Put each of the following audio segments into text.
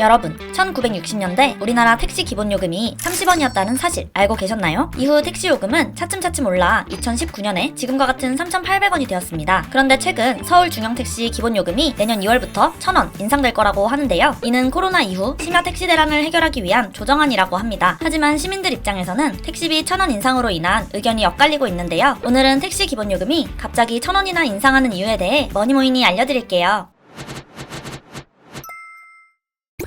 여러분, 1960년대 우리나라 택시 기본 요금이 30원이었다는 사실 알고 계셨나요? 이후 택시 요금은 차츰차츰 올라 2019년에 지금과 같은 3,800원이 되었습니다. 그런데 최근 서울 중형 택시 기본 요금이 내년 2월부터 1,000원 인상될 거라고 하는데요. 이는 코로나 이후 심야 택시 대란을 해결하기 위한 조정안이라고 합니다. 하지만 시민들 입장에서는 택시비 1,000원 인상으로 인한 의견이 엇갈리고 있는데요. 오늘은 택시 기본 요금이 갑자기 1,000원이나 인상하는 이유에 대해 머니모이니 알려드릴게요.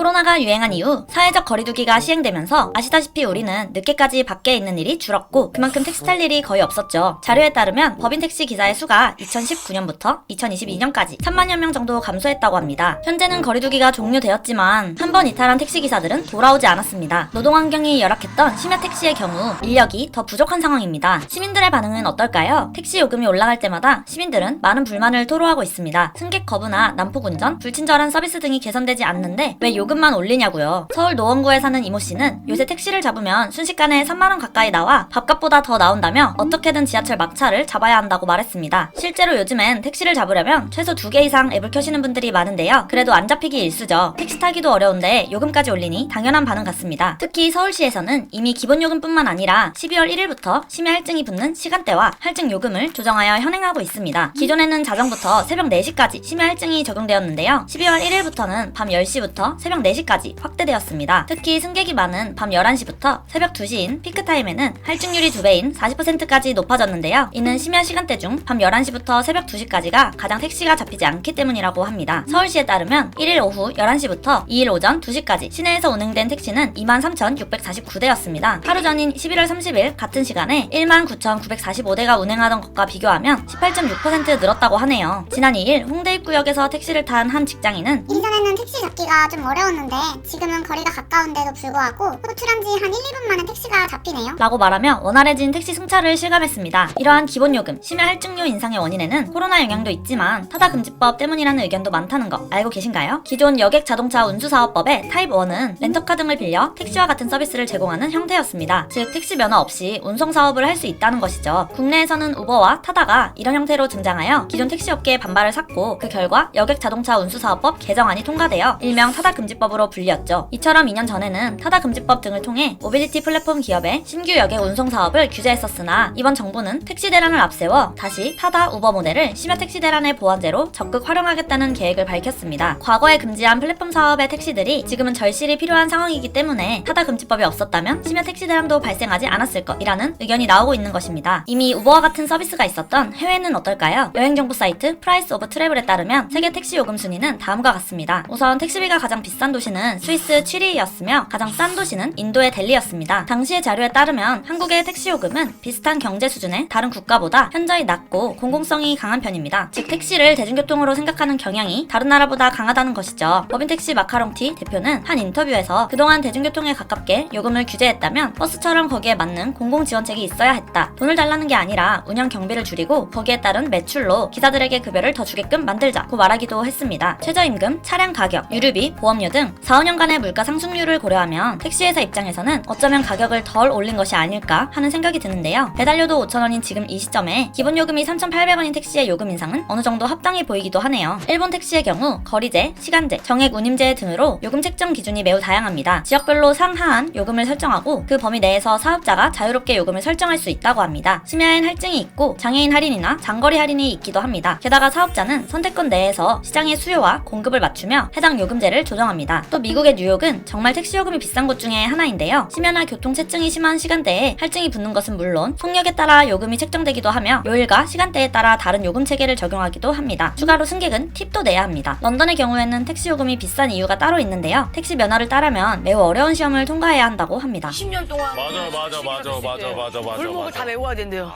코로나가 유행한 이후 사회적 거리두기가 시행되면서 아시다시피 우리는 늦게까지 밖에 있는 일이 줄었고 그만큼 택시 탈 일이 거의 없었죠. 자료에 따르면 법인 택시 기사의 수가 2019년부터 2022년까지 3만여 명 정도 감소했다고 합니다. 현재는 거리두기가 종료되었지만 한 번 이탈한 택시 기사들은 돌아오지 않았습니다. 노동 환경이 열악했던 심야 택시의 경우 인력이 더 부족한 상황입니다. 시민들의 반응은 어떨까요? 택시 요금이 올라갈 때마다 시민들은 많은 불만을 토로하고 있습니다. 승객 거부나 난폭 운전, 불친절한 서비스 등이 개선되지 않는데 왜 요금 만 올리냐고요. 서울 노원구에 사는 이모 씨는 요새 택시를 잡으면 순식간에 3만 원 가까이 나와 밥값보다 더 나온다며 어떻게든 지하철 막차를 잡아야 한다고 말했습니다. 실제로 요즘엔 택시를 잡으려면 최소 2개 이상 앱을 켜시는 분들이 많은데요. 그래도 안 잡히기 일쑤죠. 택시 타기도 어려운데 요금까지 올리니 당연한 반응 같습니다. 특히 서울시에서는 이미 기본 요금뿐만 아니라 12월 1일부터 심야 할증이 붙는 시간대와 할증 요금을 조정하여 현행하고 있습니다. 기존에는 자정부터 새벽 4시까지 심야 할증이 적용되었는데요. 12월 1일부터는 밤 10시부터 새벽 4시까지 확대되었습니다. 특히 승객이 많은 밤 11시부터 새벽 2시인 피크타임에는 할증률이 2배인 40%까지 높아졌는데요. 이는 심야 시간대 중 밤 11시부터 새벽 2시까지가 가장 택시가 잡히지 않기 때문이라고 합니다. 서울시에 따르면 1일 오후 11시부터 2일 오전 2시까지 시내에서 운행된 택시는 23,649대였습니다. 하루 전인 11월 30일 같은 시간에 19,945대가 운행하던 것과 비교하면 18.6% 늘었다고 하네요. 지난 2일 홍대 입구역에서 택시를 탄 한 직장인은 이전에는 택시 잡기가 좀 어려웠는데 지금은 거리가 가까운데도 불구하고 호출한 지 한 1, 2분 만에 택시가 잡히네요. 라고 말하며 원활해진 택시 승차를 실감했습니다. 이러한 기본 요금, 심야 할증료 인상의 원인에는 코로나 영향도 있지만 타다 금지법 때문이라는 의견도 많다는 거 알고 계신가요? 기존 여객 자동차 운수 사업법의 타입 1은 렌터카 등을 빌려 택시와 같은 서비스를 제공하는 형태였습니다. 즉 택시 면허 없이 운송 사업을 할 수 있다는 것이죠. 국내에서는 우버와 타다가 이런 형태로 등장하여 기존 택시 업계의 반발을 샀고 그 결과 여객 자동차 운수 사업법 개정안이 통과되어 일명 타다금지법으로 불렸죠. 이처럼 2년 전에는 타다금지법 등을 통해 모빌리티 플랫폼 기업의 신규 여객 운송 사업을 규제했었으나 이번 정부는 택시 대란을 앞세워 다시 타다 우버 모델을 심야 택시 대란의 보완제로 적극 활용하겠다는 계획을 밝혔습니다. 과거에 금지한 플랫폼 사업의 택시들이 지금은 절실히 필요한 상황이기 때문에 타다 금지법이 없었다면 심야 택시 대란도 발생하지 않았을 것이라는 의견이 나오고 있는 것입니다. 이미 우버와 같은 서비스가 있었던 해외는 어떨까요? 여행 정보 사이트 프라이스 오브 트래블에 따르면 세계 택시 요금 순위는 다음과 같습니다. 우선 택시비가 가장 비싼 도시는 스위스 취리히였으며 가장 싼 도시는 인도의 델리였습니다. 당시의 자료에 따르면 한국의 택시 요금은 비슷한 경제 수준의 다른 국가보다 현저히 낮고 공공성이 강한 편입니다. 즉 택시를 대중교통으로 생각하는 경향이 다른 나라보다 강하다는 것이죠. 법인 택시 마카롱티 대표는 한 인터뷰에서 그동안 대중교통에 가깝게 요금을 규제했다면 버스처럼 거기에 맞는 공공 지원책이 있어야 했다. 돈을 달라는 게 아니라 운영 경비를 줄이고 거기에 따른 매출로 기사들에게 급여를 더 주게끔 만들자고 말하기도 했습니다. 최저임금, 차량 가격, 유류비, 보험료 등 4, 5년간의 물가 상승률을 고려하면 택시회사 입장에서는 어쩌면 가격을 덜 올린 것이 아닐까 하는 생각이 드는데요. 배달료도 5,000원인 지금 이 시점에 기본 요금이 3,800원인 택시의 요금 인상은 어느 정도 합당해 보이기도 하네요. 일본 택시의 경우 거리제, 시간제, 정액 운임제 등으로 요금 책정 기준이 매우 다양합니다. 지역별로 상하한 요금을 설정하고 그 범위 내에서 사업자가 자유롭게 요금을 설정할 수 있다고 합니다. 심야엔 할증이 있고 장애인 할인이나 장거리 할인이 있기도 합니다. 게다가 사업자는 선택권 내에서 시장의 수요와 공급을 맞추며 해당 요금 제를 조정합니다. 또 미국의 뉴욕은 정말 택시 요금이 비싼 곳 중에 하나인데요. 심야나 교통 체증이 심한 시간대에 할증이 붙는 것은 물론 속력에 따라 요금이 책정되기도 하며 요일과 시간대에 따라 다른 요금 체계를 적용하기도 합니다. 추가로 승객은 팁도 내야 합니다. 런던의 경우에는 택시 요금이 비싼 이유가 따로 있는데요. 택시 면허를 따려면 매우 어려운 시험을 통과해야 한다고 합니다. 10년 동안 맞아, 맞아, 맞아, 맞아, 때 맞아, 맞아, 골목을 맞아. 다 외워야 된대요.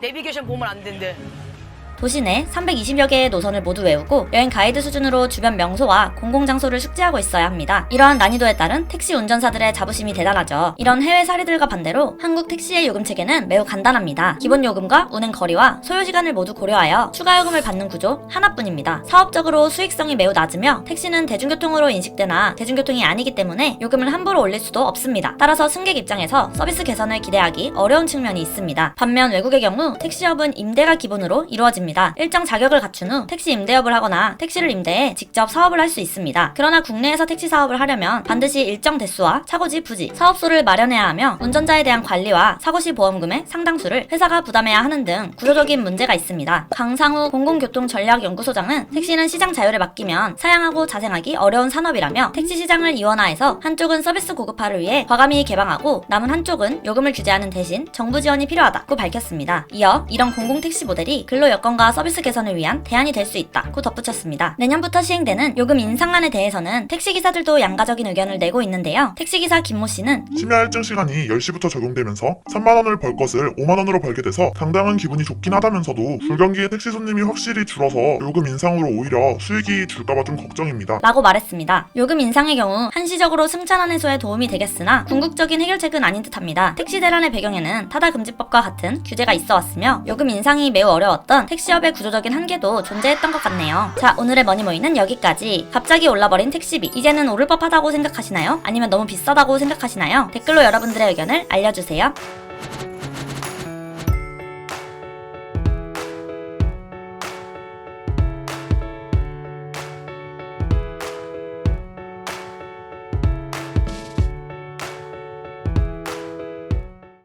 내비게이션 보면 안 된대. 도시 내 320여 개의 노선을 모두 외우고 여행 가이드 수준으로 주변 명소와 공공장소를 숙지하고 있어야 합니다. 이러한 난이도에 따른 택시 운전사들의 자부심이 대단하죠. 이런 해외 사례들과 반대로 한국 택시의 요금 체계는 매우 간단합니다. 기본 요금과 운행 거리와 소요 시간을 모두 고려하여 추가 요금을 받는 구조 하나뿐입니다. 사업적으로 수익성이 매우 낮으며 택시는 대중교통으로 인식되나 대중교통이 아니기 때문에 요금을 함부로 올릴 수도 없습니다. 따라서 승객 입장에서 서비스 개선을 기대하기 어려운 측면이 있습니다. 반면 외국의 경우 택시업은 임대가 기본으로 이루어집니다. 있습니다. 일정 자격을 갖춘 후 택시 임대업을 하거나 택시를 임대해 직접 사업을 할 수 있습니다. 그러나 국내에서 택시 사업을 하려면 반드시 일정 대수와 차고지 부지, 사업소를 마련해야 하며 운전자에 대한 관리와 사고시 보험금의 상당수를 회사가 부담해야 하는 등 구조적인 문제가 있습니다. 강상우 공공교통전략연구소장은 택시는 시장 자율에 맡기면 사양하고 자생하기 어려운 산업이라며 택시 시장을 이원화해서 한쪽은 서비스 고급화를 위해 과감히 개방하고 남은 한쪽은 요금을 규제하는 대신 정부 지원이 필요하다고 밝혔습니다. 이어 이런 공공택시 모델이 근로 여건 과 서비스 개선을 위한 대안이 될 수 있다고 덧붙였습니다. 내년부터 시행되는 요금 인상안에 대해서는 택시기사들도 양가적인 의견을 내고 있는데요. 택시기사 김모 씨는 심야 할증 시간이 10시부터 적용되면서 3만 원을 벌 것을 5만 원으로 벌게 돼서 당장은 기분이 좋긴 하다면서도 불경기에 택시 손님이 확실히 줄어서 요금 인상으로 오히려 수익이 줄까봐 좀 걱정입니다. 라고 말했습니다. 요금 인상의 경우 한시적으로 승차난 해소에 도움이 되겠으나 궁극적인 해결책은 아닌 듯합니다. 택시 대란의 배경에는 타다 금지법과 같은 규제가 있어 왔으며 요금 인상이 매우 어려웠던 택 시업의 구조적인 한계도 존재했던 것 같네요. 자, 오늘의 머니모이는 여기까지. 갑자기 올라버린 택시비. 이제는 오를 법하다고 생각하시나요? 아니면 너무 비싸다고 생각하시나요? 댓글로 여러분들의 의견을 알려주세요.